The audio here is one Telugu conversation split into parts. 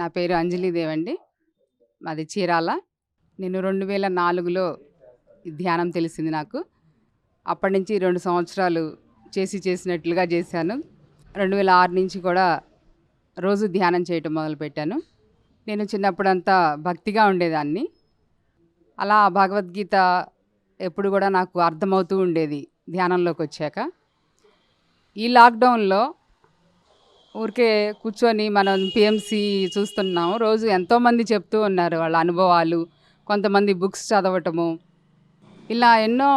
నా పేరు అంజలిదేవ్ అండి మాది చీరాల. నేను రెండు వేల నాలుగులో ధ్యానం తెలిసింది నాకు. అప్పటి నుంచి రెండు సంవత్సరాలు చేసి చేసినట్లుగా చేశాను. రెండు వేల ఆరు నుంచి కూడా రోజు ధ్యానం చేయటం మొదలుపెట్టాను. నేను చిన్నప్పుడంతా భక్తిగా ఉండేదాన్ని. అలా భగవద్గీత ఎప్పుడు కూడా నాకు అర్థమవుతూ ఉండేది ధ్యానంలోకి వచ్చాక ఈ లాక్డౌన్లో ఊరికే కూర్చొని మనం పిఎంసి చూస్తున్నాము రోజు ఎంతోమంది చెప్తూ ఉన్నారు వాళ్ళ అనుభవాలు కొంతమంది బుక్స్ చదవటము. ఇలా ఎన్నో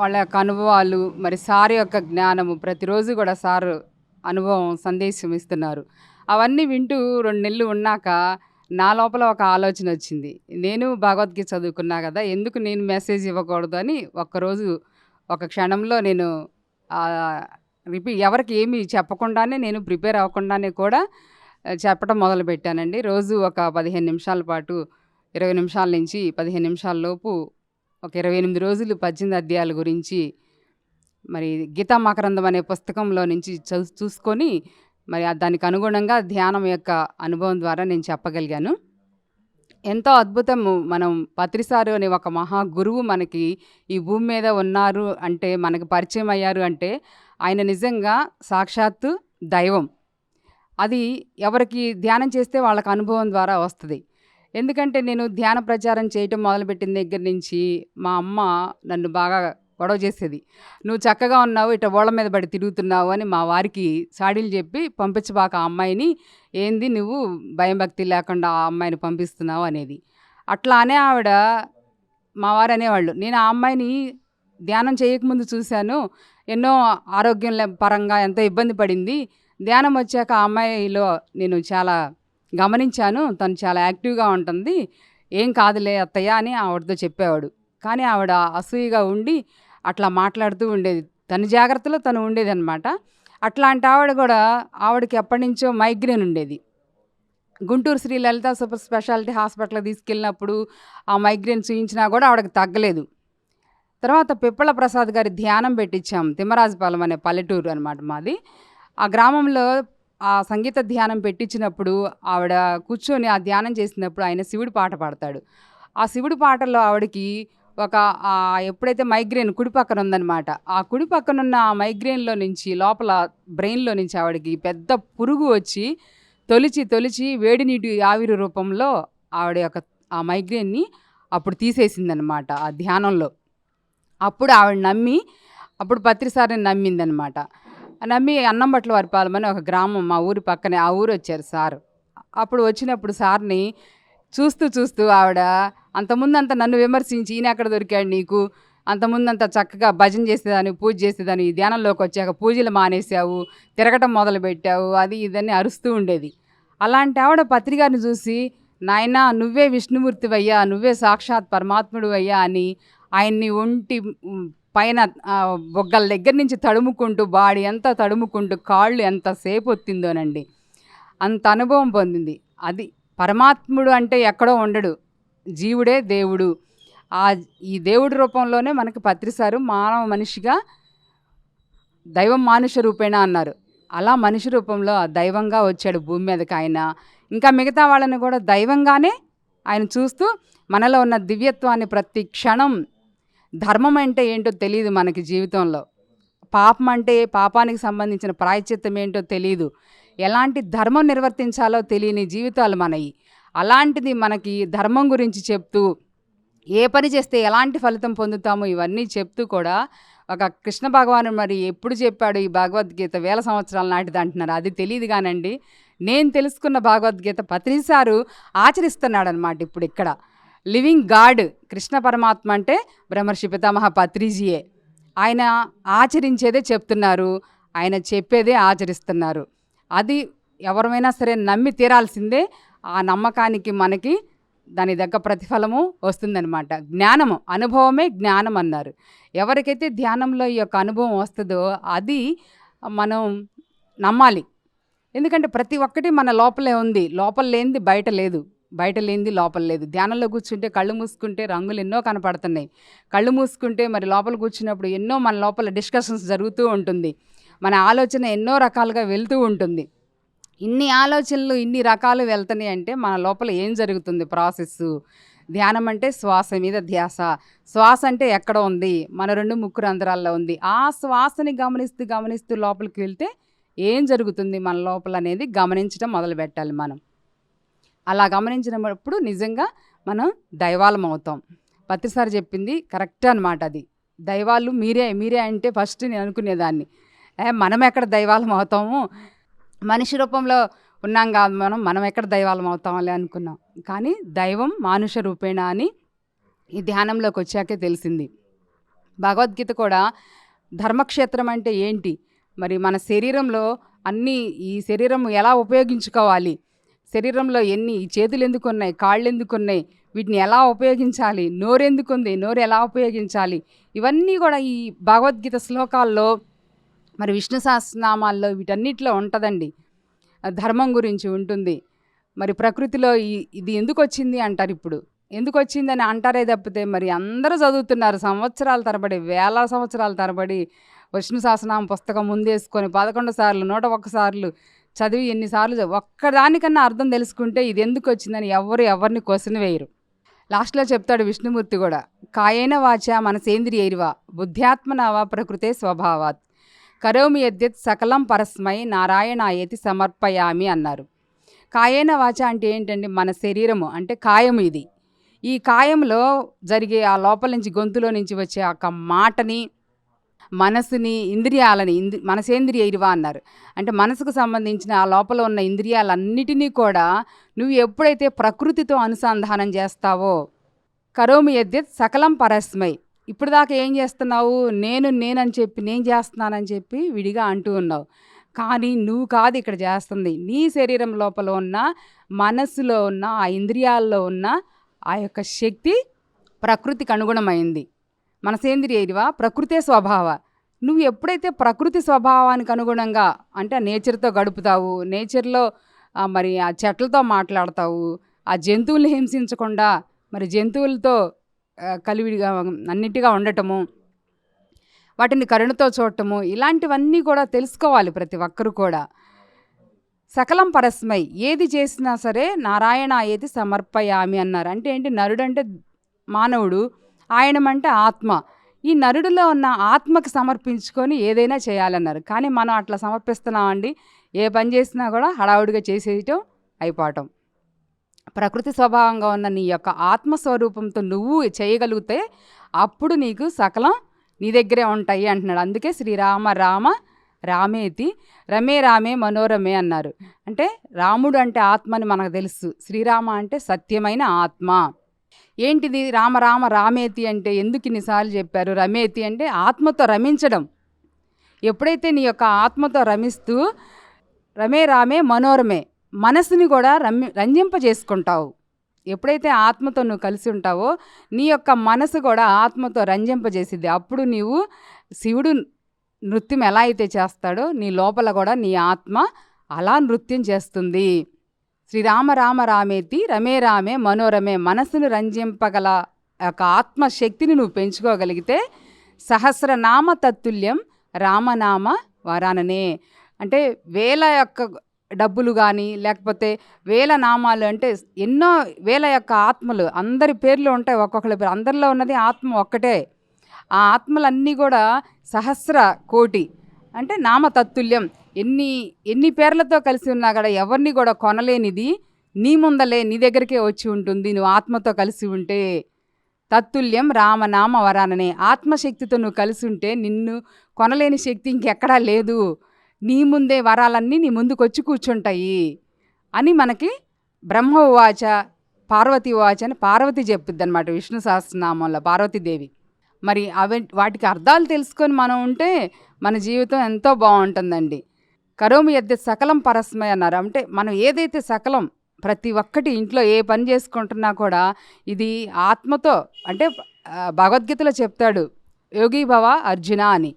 వాళ్ళ యొక్క అనుభవాలు మరి సార్ యొక్క జ్ఞానము ప్రతిరోజు కూడా సార్ అనుభవం సందేశం ఇస్తున్నారు. అవన్నీ వింటూ రెండు నెలలు ఉన్నాక నా లోపల ఒక ఆలోచన వచ్చింది. నేను భగవద్గీత చదువుకున్నా కదా ఎందుకు నేను మెసేజ్ ఇవ్వకూడదు అని ఒక్కరోజు ఒక క్షణంలో నేను రిపీ ఎవరికి ఏమి చెప్పకుండానే నేను ప్రిపేర్ అవ్వకుండానే కూడా చెప్పడం మొదలుపెట్టానండి. రోజు ఒక పదిహేను నిమిషాల పాటు ఇరవై నిమిషాల నుంచి పదిహేను నిమిషాల లోపు ఒక ఇరవై ఎనిమిది రోజులు పద్దెనిమిది అధ్యాయాల గురించి మరి గీతా మకరందం అనే పుస్తకంలో నుంచి చూసుకొని మరి దానికి అనుగుణంగా ధ్యానం యొక్క అనుభవం ద్వారా నేను చెప్పగలిగాను. ఎంతో అద్భుతము మనం పత్రిసారు అనే ఒక మహా గురువు మనకి ఈ భూమి మీద ఉన్నారు అంటే మనకు పరిచయం అయ్యారు అంటే ఆయన నిజంగా సాక్షాత్తు దైవం. అది ఎవరికి ధ్యానం చేస్తే వాళ్ళకి అనుభవం ద్వారా వస్తుంది. ఎందుకంటే నేను ధ్యాన ప్రచారం చేయటం మొదలుపెట్టిన దగ్గర నుంచి మా అమ్మ నన్ను బాగా గొడవ చేసేది. నువ్వు చక్కగా ఉన్నావు ఇట ఓళ్ళ మీద పడి తిరుగుతున్నావు అని మా వారికి సాడీలు చెప్పి పంపించబాక ఆ అమ్మాయిని ఏంది నువ్వు భయం భక్తి లేకుండా ఆ అమ్మాయిని పంపిస్తున్నావు అనేది. అట్లా అనే ఆవిడ మా వారు అనేవాళ్ళు. నేను ఆ అమ్మాయిని ధ్యానం చేయకముందు చూశాను. ఎన్నో ఆరోగ్యం పరంగా ఎంతో ఇబ్బంది పడింది. ధ్యానం వచ్చాక ఆ అమ్మాయిలో నేను చాలా గమనించాను. తను చాలా యాక్టివ్గా ఉంటుంది. ఏం కాదులే అత్తయ్య అని ఆవిడతో చెప్పేవాడు. కానీ ఆవిడ అసూయగా ఉండి అట్లా మాట్లాడుతూ ఉండేది. తన జాగ్రత్తలో తను ఉండేది అనమాట అట్లాంటి ఆవిడ కూడా ఆవిడకి ఎప్పటి నుంచో మైగ్రేన్ ఉండేది. గుంటూరు శ్రీ లలిత సూపర్ స్పెషాలిటీ హాస్పిటల్కి తీసుకెళ్ళినప్పుడు ఆ మైగ్రేన్ చూయించినా కూడా ఆవిడకి తగ్గలేదు. తర్వాత పిప్పల ప్రసాద్ గారి ధ్యానం పెట్టించాం తిమ్మరాజపాలెం అనే పల్లెటూరు అనమాట మాది. ఆ గ్రామంలో ఆ సంగీత ధ్యానం పెట్టించినప్పుడు ఆవిడ కూర్చొని ఆ ధ్యానం చేసినప్పుడు ఆయన శివుడి పాట పాడతాడు. ఆ శివుడి పాటల్లో ఆవిడకి ఒక ఎప్పుడైతే మైగ్రేన్ కుడి పక్కన ఉందన్నమాట ఆ కుడి పక్కన ఉన్న ఆ మైగ్రేన్లో నుంచి లోపల బ్రెయిన్లో నుంచి ఆవిడకి పెద్ద పురుగు వచ్చి తొలిచి తొలిచి వేడి నీటి ఆవిరి రూపంలో ఆవిడ యొక్క ఆ మైగ్రేన్ని అప్పుడు తీసేసిందనమాట ఆ ధ్యానంలో. అప్పుడు ఆవిడ నమ్మి అప్పుడు పత్రిసారిని నమ్మిందనమాట. నమ్మి అన్నంబట్ల వరిపాలమని ఒక గ్రామం మా ఊరి పక్కనే ఆ ఊరు వచ్చారు సార్. అప్పుడు వచ్చినప్పుడు సార్ని చూస్తూ చూస్తూ ఆవిడ అంతకుముందంత నన్ను విమర్శించి ఈయన ఎక్కడ దొరికాడు నీకు? అంతకుముందంత చక్కగా భజన చేసేదాన్ని పూజ చేసేదాన్ని ఈ ధ్యానంలోకి వచ్చాక పూజలు మానేసావు తిరగటం మొదలుపెట్టావు అది ఇదని అరుస్తూ ఉండేది. అలాంటి ఆవిడ పత్రికారిని చూసి నాయనా నువ్వే విష్ణుమూర్తివయ్యా నువ్వే సాక్షాత్ పరమాత్ముడు అయ్యా అని ఆయన్ని ఒంటి పైన బొగ్గల దగ్గర నుంచి తడుముకుంటూ బాడీ ఎంత తడుముకుంటూ కాళ్ళు ఎంతసేపు ఒత్తిందోనండి. అంత అనుభవం పొందింది. అది పరమాత్ముడు అంటే ఎక్కడో ఉండడు. జీవుడే దేవుడు. ఆ ఈ దేవుడి రూపంలోనే మనకి పత్రిసారు మానవ మనిషిగా దైవం మానుష రూపేణ అన్నారు. అలా మనిషి రూపంలో దైవంగా వచ్చాడు భూమి మీదకి ఆయన. ఇంకా మిగతా వాళ్ళని కూడా దైవంగానే ఆయన చూస్తూ మనలో ఉన్న దివ్యత్వాన్ని ప్రతి క్షణం ధర్మం అంటే ఏంటో తెలియదు మనకి జీవితంలో. పాపం అంటే పాపానికి సంబంధించిన ప్రాయశ్చిత్తం ఏంటో తెలియదు ఎలాంటి ధర్మం నిర్వర్తించాలో తెలియని జీవితాలు మనవి అలాంటిది మనకి ధర్మం గురించి చెప్తూ ఏ పని చేస్తే ఎలాంటి ఫలితం పొందుతామో ఇవన్నీ చెప్తూ కూడా ఒక కృష్ణ భగవాను మరి ఎప్పుడు చెప్పాడు ఈ భగవద్గీత వేల సంవత్సరాల నాటిది అంటున్నారు. అది తెలియదు కానండి. నేను తెలుసుకున్న భగవద్గీత ప్రతిసారు ఆచరిస్తున్నాడు అనమాట ఇప్పుడు ఇక్కడ లివింగ్ గాడ్ కృష్ణ పరమాత్మ అంటే బ్రహ్మర్షి పితామహ పత్రిజీయే. ఆయన ఆచరించేదే చెప్తున్నారు ఆయన చెప్పేదే ఆచరిస్తున్నారు. అది ఎవరమైనా సరే నమ్మి తీరాల్సిందే ఆ నమ్మకానికి మనకి దాని దగ్గర ప్రతిఫలము వస్తుందన్నమాట. జ్ఞానము అనుభవమే జ్ఞానం అన్నారు. ఎవరికైతే ధ్యానంలో ఈ యొక్క అనుభవం వస్తుందో అది మనం నమ్మాలి. ఎందుకంటే ప్రతి ఒక్కటి మన లోపలే ఉంది లోపల లేనిది బయట లేదు. బయట లేనిది లోపల లేదు. ధ్యానంలో కూర్చుంటే కళ్ళు మూసుకుంటే రంగులు ఎన్నో కనపడుతున్నాయి. కళ్ళు మూసుకుంటే మరి లోపల కూర్చున్నప్పుడు ఎన్నో మన లోపల డిస్కషన్స్ జరుగుతూ ఉంటుంది. మన ఆలోచన ఎన్నో రకాలుగా వెళ్తూ ఉంటుంది. ఇన్ని ఆలోచనలు ఇన్ని రకాలు వెళ్తున్నాయి అంటే మన లోపల ఏం జరుగుతుంది ప్రాసెస్ ధ్యానం అంటే శ్వాస మీద ధ్యాస. శ్వాస అంటే ఎక్కడ ఉంది? మన రెండు ముక్కు రంధ్రాల్లో ఉంది. ఆ శ్వాసని గమనిస్తూ గమనిస్తూ లోపలికి వెళ్తే ఏం జరుగుతుంది? మన లోపల అనేది గమనించడం మొదలు పెట్టాలి మనం. అలా గమనించినప్పుడు నిజంగా మనం దైవాలం అవుతాం. పత్రిసారి చెప్పింది కరెక్ట్ అనమాట అది. దైవాలు మీరే మీరే అంటే ఫస్ట్ నేను అనుకునేదాన్ని. ఏ మనం ఎక్కడ దైవాలం అవుతాము? మనిషి రూపంలో ఉన్నాం కాదు మనం మనం ఎక్కడ దైవాలం అవుతామని అనుకున్నాం. కానీ దైవం మానుష రూపేణ అని ఈ ధ్యానంలోకి వచ్చాకే తెలిసింది. భగవద్గీత కూడా ధర్మక్షేత్రం అంటే ఏంటి? మరి మన శరీరంలో అన్నీ ఈ శరీరం ఎలా ఉపయోగించుకోవాలి? శరీరంలో ఎన్ని చేతులు ఎందుకున్నాయి కాళ్ళు ఎందుకున్నాయి వీటిని ఎలా ఉపయోగించాలి నోరు ఎందుకుంది నోరు ఎలా ఉపయోగించాలి ఇవన్నీ కూడా ఈ భగవద్గీత శ్లోకాల్లో మరి విష్ణు సహస్రనామాల్లో వీటన్నిటిలో ఉంటుందండి. ధర్మం గురించి ఉంటుంది. మరి ప్రకృతిలో ఈ ఇది ఎందుకు వచ్చింది అంటారు ఇప్పుడు. ఎందుకు వచ్చిందని అంటారే తప్పితే మరి అందరూ చదువుతున్నారు. సంవత్సరాల తరబడి వేల సంవత్సరాల తరబడి విష్ణు సహస్రనామ పుస్తకం ముందేసుకొని పదకొండు సార్లు నూట ఒక్కసార్లు చదివి ఎన్నిసార్లు చదివి- ఒక్కదానికన్నా అర్థం తెలుసుకుంటే ఇది ఎందుకు వచ్చిందని ఎవరు ఎవరిని క్వశ్చన్ వేయరు. లాస్ట్లో చెప్తాడు విష్ణుమూర్తి కూడా కాయేన వాచ మనసేంద్రియైర్వా బుద్ధ్యాత్మనవా ప్రకృతే స్వభావాత్. కరోమి యద్యత్ సకలం పరస్మై నారాయణాయేతి సమర్పయామి అన్నారు. కాయేన వాచ అంటే ఏంటండి? మన శరీరము అంటే కాయము ఇది. ఈ కాయంలో జరిగే ఆ లోపల నుంచి గొంతులో నుంచి వచ్చే ఆ మాటని మనసుని ఇంద్రియాలని ఇంద్రి మనసేంద్రియ ఇరువ అన్నారు. అంటే మనసుకు సంబంధించిన ఆ లోపల ఉన్న ఇంద్రియాలన్నిటినీ కూడా నువ్వు ఎప్పుడైతే ప్రకృతితో అనుసంధానం చేస్తావో కరోమి యద్యత్ సకలం పరస్మై. ఇప్పుడు దాకా ఏం చేస్తున్నావు? నేను నేనని చెప్పి నేను చేస్తున్నానని చెప్పి విడిగా అంటూ ఉన్నావు. కానీ నువ్వు కాదు ఇక్కడ చేస్తుంది. నీ శరీరం లోపల ఉన్న మనస్సులో ఉన్న ఆ ఇంద్రియాల్లో ఉన్న ఆ యొక్క శక్తి ప్రకృతికి అనుగుణమైంది. మనసేంద్రియ ఇదివా ప్రకృతే స్వభావ. నువ్వు ఎప్పుడైతే ప్రకృతి స్వభావానికి అనుగుణంగా అంటే నేచర్తో గడుపుతావు నేచర్లో మరి ఆ చెట్లతో మాట్లాడతావు ఆ జంతువుల్ని హింసించకుండా మరి జంతువులతో కలివిడిగా అన్నిటిగా ఉండటము వాటిని కరుణతో చూడటము ఇలాంటివన్నీ కూడా తెలుసుకోవాలి ప్రతి ఒక్కరు కూడా. సకలం పరస్మై ఏది చేసినా సరే నారాయణ ఏది సమర్పయామి అన్నారు. అంటే ఏంటి? నరుడు అంటే మానవుడు ఆయనమంటే ఆత్మ. ఈ నరుడిలో ఉన్న ఆత్మకు సమర్పించుకొని ఏదైనా చేయాలన్నారు. కానీ మనం అట్లా సమర్పిస్తున్నామండి. ఏ పని చేసినా కూడా హడావుడిగా చేసేయటం అయిపోవటం. ప్రకృతి స్వభావంగా ఉన్న నీ యొక్క ఆత్మస్వరూపంతో నువ్వు చేయగలిగితే అప్పుడు నీకు సకలం నీ దగ్గరే ఉంటాయి అంటున్నాడు. అందుకే శ్రీరామ రామ రామేతి రమే రామే మనోరమే అన్నారు. అంటే రాముడు అంటే ఆత్మ అని మనకు తెలుసు. శ్రీరామ అంటే సత్యమైన ఆత్మ. ఏంటిది? రామ రామ రామేతి అంటే ఎందుకు ఇన్నిసార్లు చెప్పారు? రమేతి అంటే ఆత్మతో రమించడం. ఎప్పుడైతే నీ యొక్క ఆత్మతో రమిస్తూ రమే రామే మనోరమే మనసుని కూడా రమ్య రంజింపజేసుకుంటావు. ఎప్పుడైతే ఆత్మతో నువ్వు కలిసి ఉంటావో నీ యొక్క మనసు కూడా ఆత్మతో రంజింపజేసిద్ది. అప్పుడు నీవు శివుడు నృత్యం ఎలా అయితే చేస్తాడో నీ లోపల కూడా నీ ఆత్మ అలా నృత్యం చేస్తుంది. శ్రీరామ రామ రామేతి రమే రామే మనోరమే మనసును రంజింపగల ఒక ఆత్మశక్తిని నువ్వు పెంచుకోగలిగితే సహస్రనామ తత్తుల్యం రామనామ వరాననే. అంటే వేల యొక్క డబ్బులు కానీ లేకపోతే వేల నామాలు అంటే ఎన్నో వేల యొక్క ఆత్మలు అందరి పేర్లు ఉంటాయి ఒక్కొక్కరి పేరు అందరిలో ఉన్నది ఆత్మ ఒక్కటే. ఆ ఆత్మలన్నీ కూడా సహస్ర కోటి. అంటే నామ తత్తుల్యం. ఎన్ని ఎన్ని పేర్లతో కలిసి ఉన్నా కూడా ఎవరిని కూడా కొనలేనిది నీ ముందలే నీ దగ్గరికే వచ్చి ఉంటుంది. నువ్వు ఆత్మతో కలిసి ఉంటే తత్తుల్యం రామనామ వరాననే ఆత్మశక్తితో నువ్వు కలిసి ఉంటే నిన్ను కొనలేని శక్తి ఇంకెక్కడా లేదు. నీ ముందే వరాలన్నీ నీ ముందుకు వచ్చి కూర్చుంటాయి అని మనకి బ్రహ్మవాచ పార్వతి వాచ అని పార్వతి చెప్పుద్ది అనమాట విష్ణు సహస్రనామంలో పార్వతీదేవి. మరి అవి వాటికి అర్థాలు తెలుసుకొని మనం ఉంటే మన జీవితం ఎంతో బాగుంటుందండి. కరోమి ఎద్ద సకలం పరస్మయ అన్నారు. అంటే మనం ఏదైతే సకలం ప్రతి ఒక్కటి ఇంట్లో ఏ పని చేసుకుంటున్నా కూడా ఇది ఆత్మతో అంటే భగవద్గీతలో చెప్తాడు యోగి భవ అర్జున అని.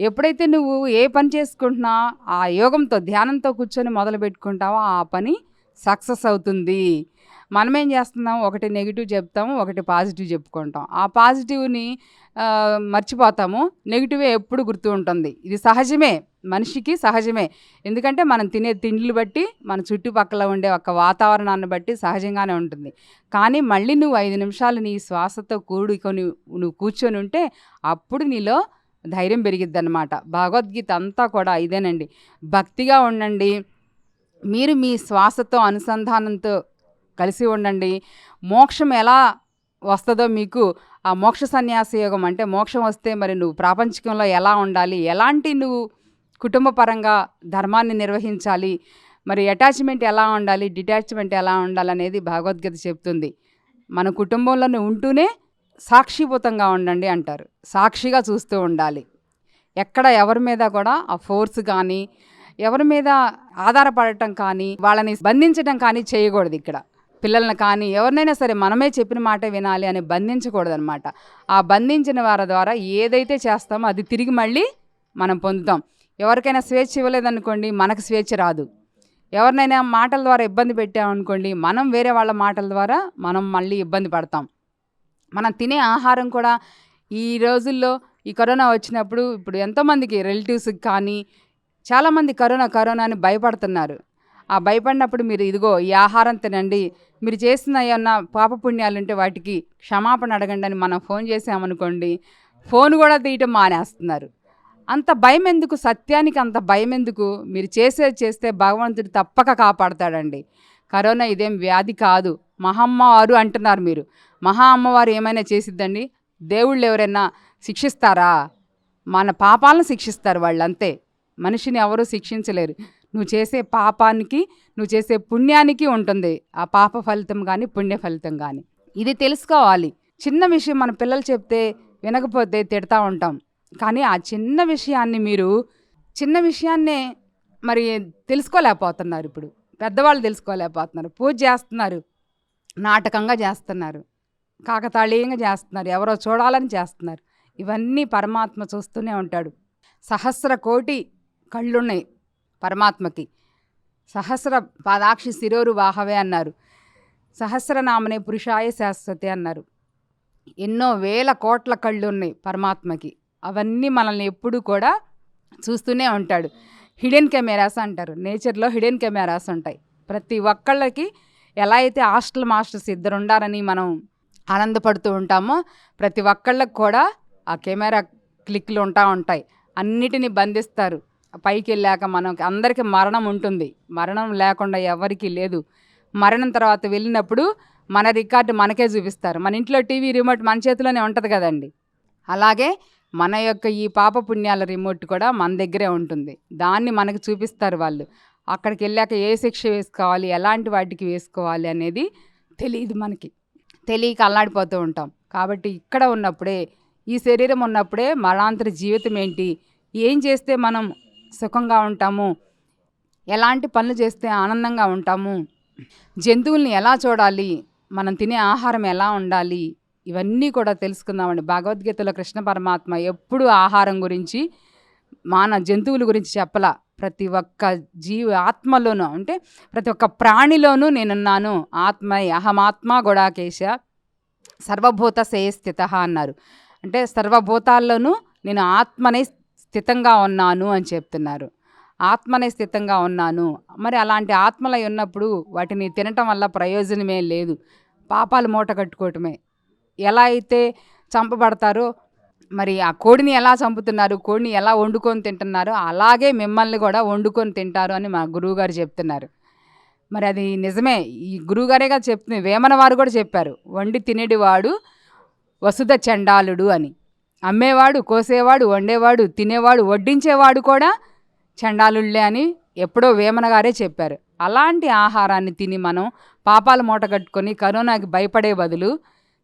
ఎప్పుడైతే నువ్వు ఏ పని చేసుకుంటున్నా ఆ యోగంతో ధ్యానంతో కూర్చొని మొదలు పెట్టుకుంటావో ఆ పని సక్సెస్ అవుతుంది. మనమేం చేస్తున్నాం? ఒకటి నెగిటివ్ చెప్తాము ఒకటి పాజిటివ్ చెప్పుకుంటాం. ఆ పాజిటివ్ని మర్చిపోతాము. నెగిటివే ఎప్పుడు గుర్తు ఉంటుంది. ఇది సహజమే. మనిషికి సహజమే. ఎందుకంటే మనం తినే తిండ్లు బట్టి మన చుట్టుపక్కల ఉండే ఒక వాతావరణాన్ని బట్టి సహజంగానే ఉంటుంది. కానీ మళ్ళీ నువ్వు ఐదు నిమిషాలు నీ శ్వాసతో కూడుకొని నువ్వు కూర్చొని ఉంటే అప్పుడు నీలో ధైర్యం పెరిగిద్ది అనమాట భగవద్గీత అంతా కూడా ఇదేనండి. భక్తిగా ఉండండి. మీరు మీ శ్వాసతో అనుసంధానంతో కలిసి ఉండండి. మోక్షం ఎలా వస్తుందో మీకు ఆ మోక్ష సన్యాస యోగం అంటే మోక్షం వస్తే మరి నువ్వు ప్రాపంచికంలో ఎలా ఉండాలి? ఎలాంటి నువ్వు కుటుంబపరంగా ధర్మాన్ని నిర్వహించాలి? మరి అటాచ్మెంట్ ఎలా ఉండాలి? డిటాచ్మెంట్ ఎలా ఉండాలి అనేది భగవద్గీత చెప్తుంది. మన కుటుంబంలోనే ఉంటూనే సాక్షిభూతంగా ఉండండి అంటారు. సాక్షిగా చూస్తూ ఉండాలి. ఎక్కడ ఎవరి మీద కూడా ఆ ఫోర్స్ కానీ ఎవరి మీద ఆధారపడటం కానీ వాళ్ళని బంధించడం కానీ చేయకూడదు ఇక్కడ. పిల్లల్ని కానీ ఎవరినైనా సరే మనమే చెప్పిన మాట వినాలి అని బంధించకూడదనమాట ఆ బంధించిన వారి ద్వారా ఏదైతే చేస్తామో అది తిరిగి మళ్ళీ మనం పొందుతాం. ఎవరికైనా స్వేచ్ఛ ఇవ్వలేదనుకోండి మనకు స్వేచ్ఛ రాదు. ఎవరినైనా మాటల ద్వారా ఇబ్బంది పెట్టామనుకోండి మనం వేరే వాళ్ళ మాటల ద్వారా మనం మళ్ళీ ఇబ్బంది పడతాం. మనం తినే ఆహారం కూడా ఈ రోజుల్లో ఈ కరోనా వచ్చినప్పుడు ఇప్పుడు ఎంతోమందికి రిలేటివ్స్కి కానీ చాలామంది కరోనా కరోనా అని భయపడుతున్నారు. ఆ భయపడినప్పుడు మీరు ఇదిగో ఈ ఆహారం తినండి. మీరు చేసిన ఏమన్నా పాపపుణ్యాలు ఉంటే వాటికి క్షమాపణ అడగండి అని మనం ఫోన్ చేసామనుకోండి ఫోన్ కూడా తీయటం మానేస్తున్నారు. అంత భయం ఎందుకు సత్యానికి అంత భయం ఎందుకు మీరు చేసేది చేస్తే భగవంతుడు తప్పక కాపాడతాడండి. కరోనా ఇదేం వ్యాధి కాదు. మహమ్మవారు అంటున్నారు మీరు. మహా అమ్మవారు ఏమైనా చేసిద్దండి? దేవుళ్ళు ఎవరైనా శిక్షిస్తారా? మన పాపాలను శిక్షిస్తారు వాళ్ళు అంతే. మనిషిని ఎవరూ శిక్షించలేరు. నువ్వు చేసే పాపానికి నువ్వు చేసే పుణ్యానికి ఉంటుంది. ఆ పాప ఫలితం కానీ పుణ్య ఫలితం కానీ ఇది తెలుసుకోవాలి. చిన్న విషయం మన పిల్లలు చెప్తే వినకపోతే తిడతా ఉంటాం. కానీ ఆ చిన్న విషయాన్ని మీరు చిన్న విషయాన్నే మరి తెలుసుకోలేకపోతున్నారు ఇప్పుడు. పెద్దవాళ్ళు తెలుసుకోలేకపోతున్నారు. పూజ చేస్తున్నారు. నాటకంగా చేస్తున్నారు. కాకతాళీయంగా చేస్తున్నారు. ఎవరో చూడాలని చేస్తున్నారు. ఇవన్నీ పరమాత్మ చూస్తూనే ఉంటాడు. సహస్ర కోటి కళ్ళున్నాయి. పరమాత్మకి. సహస్ర పాదాక్షి శిరోరు వాహవే అన్నారు. సహస్రనామనే పురుషాయ శాశ్వతే అన్నారు. ఎన్నో వేల కోట్ల కళ్ళు ఉన్నాయి పరమాత్మకి. అవన్నీ మనల్ని ఎప్పుడూ కూడా చూస్తూనే ఉంటాడు. హిడెన్ కెమెరాస్ అంటారు. నేచర్లో హిడెన్ కెమెరాస్ ఉంటాయి. ప్రతి ఒక్కళ్ళకి ఎలా అయితే హాస్టల్ మాస్టర్స్ ఇద్దరు ఉండారని మనం ఆనందపడుతూ ఉంటామో ప్రతి ఒక్కళ్ళకి కూడా ఆ కెమెరా క్లిక్లు ఉంటా ఉంటాయి. అన్నిటినీ బంధిస్తారు. పైకి వెళ్ళాక మనం అందరికీ మరణం ఉంటుంది. మరణం లేకుండా ఎవరికీ లేదు. మరణం తర్వాత వెళ్ళినప్పుడు మన రికార్డు మనకే చూపిస్తారు. మన ఇంట్లో టీవీ రిమోట్ మన చేతిలోనే ఉంటుంది కదండి. అలాగే మన యొక్క ఈ పాప పుణ్యాల రిమోట్ కూడా మన దగ్గరే ఉంటుంది. దాన్ని మనకు చూపిస్తారు వాళ్ళు. అక్కడికి వెళ్ళాక ఏ శిక్ష వేసుకోవాలి? ఎలాంటి వాటికి వేసుకోవాలి అనేది తెలియదు మనకి. తెలియక అల్లాడిపోతూ ఉంటాం. కాబట్టి ఇక్కడ ఉన్నప్పుడే ఈ శరీరం ఉన్నప్పుడే మరణాంతర జీవితం ఏంటి? ఏం చేస్తే మనం సుఖంగా ఉంటాము. ఎలాంటి పనులు చేస్తే ఆనందంగా ఉంటాము. జంతువుల్ని ఎలా చూడాలి? మనం తినే ఆహారం ఎలా ఉండాలి? ఇవన్నీ కూడా తెలుసుకుందామండి. భగవద్గీతలో కృష్ణ పరమాత్మ ఎప్పుడు ఆహారం గురించి మాన జంతువుల గురించి చెప్పలా. ప్రతి ఒక్క జీవ ఆత్మలోనూ అంటే ప్రతి ఒక్క ప్రాణిలోనూ నేనున్నాను. ఆత్మ అహమాత్మ గొడాకేశ సర్వభూత స్థిత అన్నారు. అంటే సర్వభూతాల్లోనూ నేను ఆత్మనే స్థితంగా ఉన్నాను అని చెప్తున్నారు. ఆత్మనే స్థితంగా ఉన్నాను. మరి అలాంటి ఆత్మలై ఉన్నప్పుడు వాటిని తినటం వల్ల ప్రయోజనమే లేదు. పాపాలు మూట కట్టుకోవటమే. ఎలా అయితే చంపబడతారో మరి ఆ కోడిని ఎలా చంపుతున్నారు కోడిని ఎలా వండుకొని తింటున్నారో అలాగే మిమ్మల్ని కూడా వండుకొని తింటారు అని మా గురువుగారు చెప్తున్నారు. మరి అది నిజమే. ఈ గురువుగారేగా చెప్తుంది. వేమన వారు కూడా చెప్పారు. వండి తినేటివాడు వసుధ చండాలుడు అని. అమ్మేవాడు కోసేవాడు వండేవాడు తినేవాడు వడ్డించేవాడు కూడా చండాలుళ్ళే అని ఎప్పుడో వేమనగారే చెప్పారు. అలాంటి ఆహారాన్ని తిని మనం పాపాలు మూట కట్టుకొని కరోనాకి భయపడే బదులు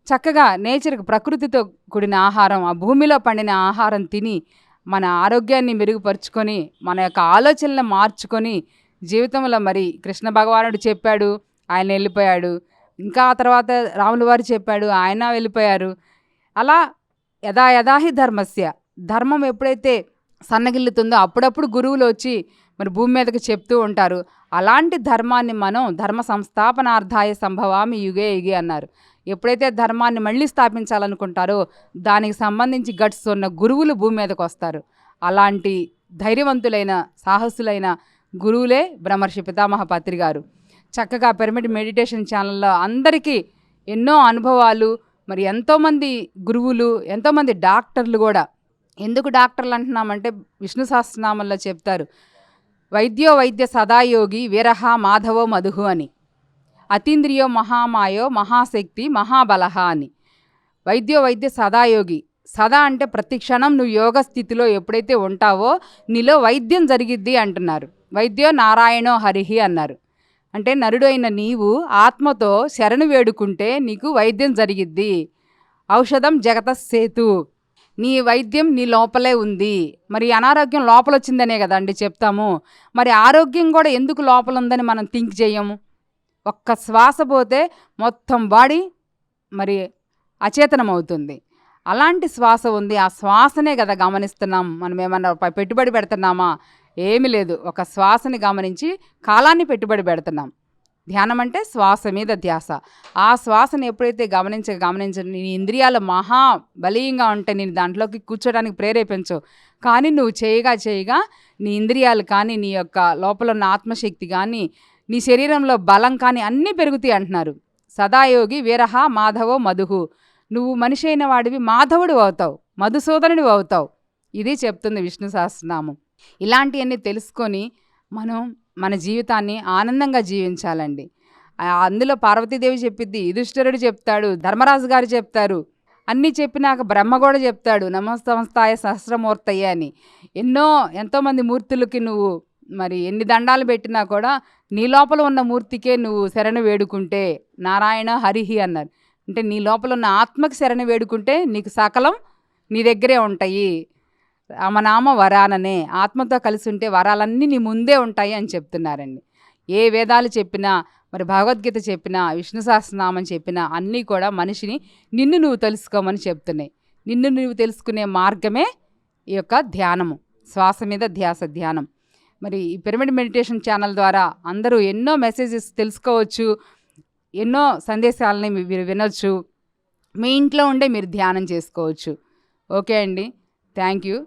చక్కగా నేచర్కి ప్రకృతితో కూడిన ఆహారం ఆ భూమిలో పండిన ఆహారం తిని మన ఆరోగ్యాన్ని మెరుగుపరుచుకొని మన యొక్క ఆలోచనలు మార్చుకొని జీవితంలో మరి కృష్ణ భగవానుడు చెప్పాడు ఆయన వెళ్ళిపోయాడు. ఇంకా ఆ తర్వాత రాములు వారు చెప్పాడు ఆయన వెళ్ళిపోయారు. అలా యథా యథాహి ధర్మస్య. ధర్మం ఎప్పుడైతే సన్నగిల్లుతుందో అప్పుడప్పుడు గురువులు వచ్చి మరి భూమి మీదకి చెప్తూ ఉంటారు. అలాంటి ధర్మాన్ని మనం ధర్మ సంస్థాపనార్థాయ సంభవామి యుగే యుగే అన్నారు. ఎప్పుడైతే ధర్మాన్ని మళ్ళీ స్థాపించాలనుకుంటారో దానికి సంబంధించి గట్స్ ఉన్న గురువులు భూమి మీదకు వస్తారు. అలాంటి ధైర్యవంతులైన సాహసులైన గురువులే బ్రహ్మర్షి పితామహ పత్రి గారు. చక్కగా పిరమిడ్ మెడిటేషన్ ఛానల్లో అందరికీ ఎన్నో అనుభవాలు మరి ఎంతోమంది గురువులు ఎంతోమంది డాక్టర్లు కూడా ఎందుకు డాక్టర్లు అంటున్నామంటే విష్ణు సహస్రనామంలో చెప్తారు. వైద్యో వైద్య సదాయోగి వీరహ మాధవో మధుహు అని. అతీంద్రియో మహామాయో మహాశక్తి మహాబలహ అని. వైద్యో వైద్య సదాయోగి. సదా అంటే ప్రతి క్షణం నువ్వు యోగ స్థితిలో ఎప్పుడైతే ఉంటావో నీలో వైద్యం జరిగిద్ది అంటున్నారు. వైద్యో నారాయణో హరిహి అన్నారు. అంటే నరుడు అయిన నీవు ఆత్మతో శరణు వేడుకుంటే నీకు వైద్యం జరిగిద్ది. ఔషధం జగత సేతు నీ వైద్యం నీ లోపలే ఉంది. మరి అనారోగ్యం లోపల వచ్చిందనే కదండి చెప్తాము. మరి ఆరోగ్యం కూడా ఎందుకు లోపల ఉందని మనం థింక్ చేయము? ఒక్క శ్వాస పోతే మొత్తం బాడీ మరి అచేతనం అవుతుంది అలాంటి శ్వాస ఉంది. ఆ శ్వాసనే కదా గమనిస్తున్నాం. మనం ఏమన్నా పెట్టుబడి పెడుతున్నామా? ఏమీ లేదు. ఒక శ్వాసని గమనించి కాలాన్ని పెట్టుబడి పెడుతున్నాం. ధ్యానం అంటే శ్వాస మీద ధ్యాస. ఆ శ్వాసను ఎప్పుడైతే గమనించ గమనించ నీ ఇంద్రియాలు మహా బలీయంగా ఉంటే నేను దాంట్లోకి కూర్చోడానికి ప్రేరేపించు. కానీ నువ్వు చేయగా చేయగా నీ ఇంద్రియాలు కానీ నీ యొక్క లోపల ఉన్న ఆత్మశక్తి కానీ నీ శరీరంలో బలం కానీ అన్నీ పెరుగుతాయి అంటున్నారు. సదాయోగి వీరహ మాధవో మధుహు. నువ్వు మనిషి అయిన వాడివి మాధవుడు అవుతావు. మధుసూదనుడు అవుతావు. ఇది చెప్తుంది విష్ణు సహస్రనామం. ఇలాంటివన్నీ తెలుసుకొని మనం మన జీవితాన్ని ఆనందంగా జీవించాలండి. అందులో పార్వతీదేవి చెప్పిద్ది యుధిష్ఠరుడు చెప్తాడు ధర్మరాజు గారు చెప్తారు. అన్నీ చెప్పినాక బ్రహ్మ కూడా చెప్తాడు నమస్తమస్తాయ సహస్రమూర్తయ్య అని. ఎన్నో ఎంతోమంది మూర్తులకి నువ్వు మరి ఎన్ని దండాలు పెట్టినా కూడా నీ లోపల ఉన్న మూర్తికే నువ్వు శరణు వేడుకుంటే నారాయణ హరిహి అన్నారు. అంటే నీ లోపల ఉన్న ఆత్మకి శరణ వేడుకుంటే నీకు సకలం నీ దగ్గరే ఉంటాయి. రామనామ వరాననే ఆత్మతో కలిసి ఉంటే వరాలన్నీ నీ ముందే ఉంటాయి అని చెప్తున్నారండి. ఏ వేదాలు చెప్పినా మరి భగవద్గీత చెప్పినా విష్ణు సహస్రనామం చెప్పినా అన్నీ కూడా మనిషిని నిన్ను నువ్వు తెలుసుకోమని చెప్తున్నాయి. నిన్ను నువ్వు తెలుసుకునే మార్గమే ఈ యొక్క ధ్యానము శ్వాస మీద ధ్యాస ధ్యానం. మరి ఈ పిరమిడ్ మెడిటేషన్ ఛానల్ ద్వారా అందరూ ఎన్నో మెసేజెస్ తెలుసుకోవచ్చు ఎన్నో సందేశాలని మీరు వినొచ్చు. మీ ఇంట్లో ఉండే మీరు ధ్యానం చేసుకోవచ్చు. ఓకే అండి. Thank you.